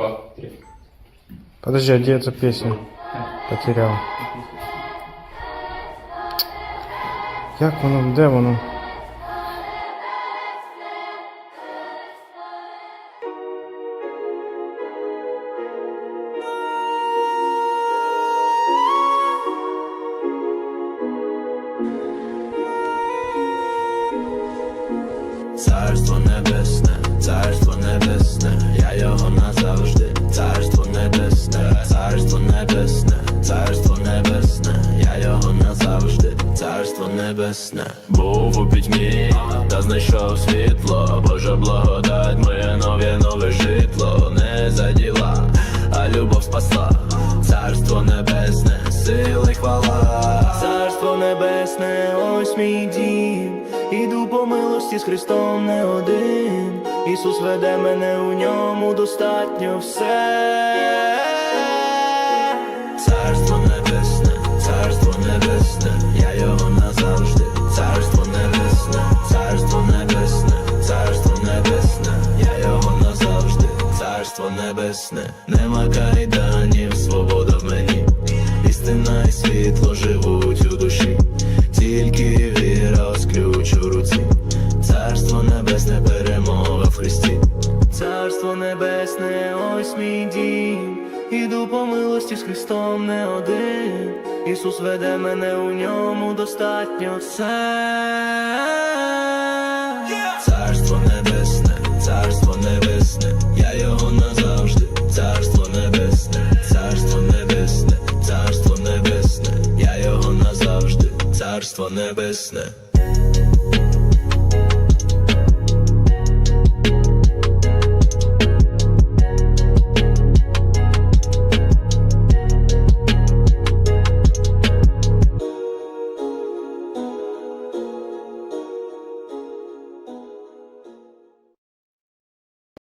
два, три. Подожди, а где эта песня? Потерял. Як воно, де воно? Царство небесне, царство небесне, царство небесне, я його назавжди, царство небесне, був у пітьмі, та знайшов світло, Божа благодать, моє нове нове житло, не за діла, а любов спасла, царство небесне, сили хвала, царство небесне, ось мій дім. Іду по милості з Христом не один. Ісус веде мене у ньому достатньо все. Небесне, царство небесне, я його назавжди, царство небесне, царство небесне, царство небесне, я його назавжди, царство небесне, нема кайданів, свобода в мені, істина і світло живуть у душі, тільки віра ось ключ у руці, царство небесне, перемога в Христі. Царство небесне, ось мій дім. Іду по милості з Христом не один. Ісус веде мене у ньому достатньо все. Царство небесне, царство небесне, я його назавжди, царство небесне, царство небесне, царство небесне, я його назавжди, царство небесне.